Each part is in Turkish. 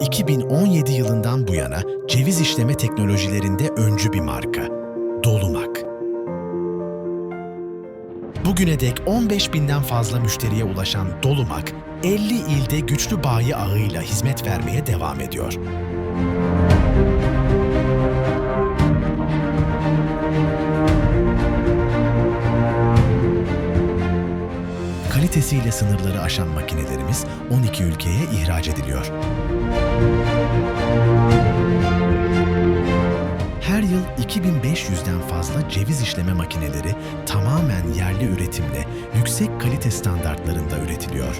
2017 yılından bu yana ceviz işleme teknolojilerinde öncü bir marka. Dolumak. Bugüne dek 15 binden fazla müşteriye ulaşan Dolumak, 50 ilde güçlü bayi ağıyla hizmet vermeye devam ediyor. Kalitesiyle sınırları aşan makinelerimiz 12 ülkeye ihraç ediliyor. Her yıl 2500'den fazla ceviz işleme makineleri tamamen yerli üretimle yüksek kalite standartlarında üretiliyor.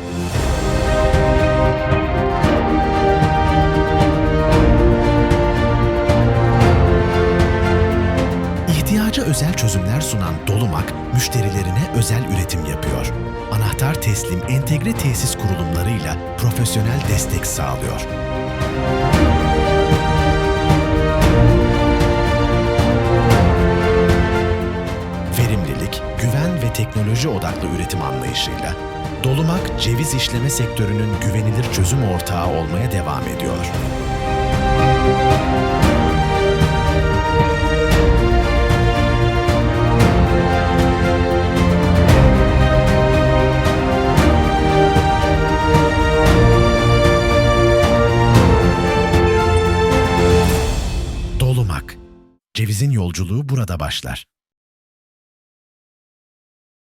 İhtiyaca özel çözümler sunan Dolumak, müşterilerine özel üretim yapıyor. Anahtar teslim entegre tesis kurulumlarıyla profesyonel destek sağlıyor. Verimlilik, güven ve teknoloji odaklı üretim anlayışıyla Dolumak, ceviz işleme sektörünün güvenilir çözüm ortağı olmaya devam ediyor. Cevizin yolculuğu burada başlar.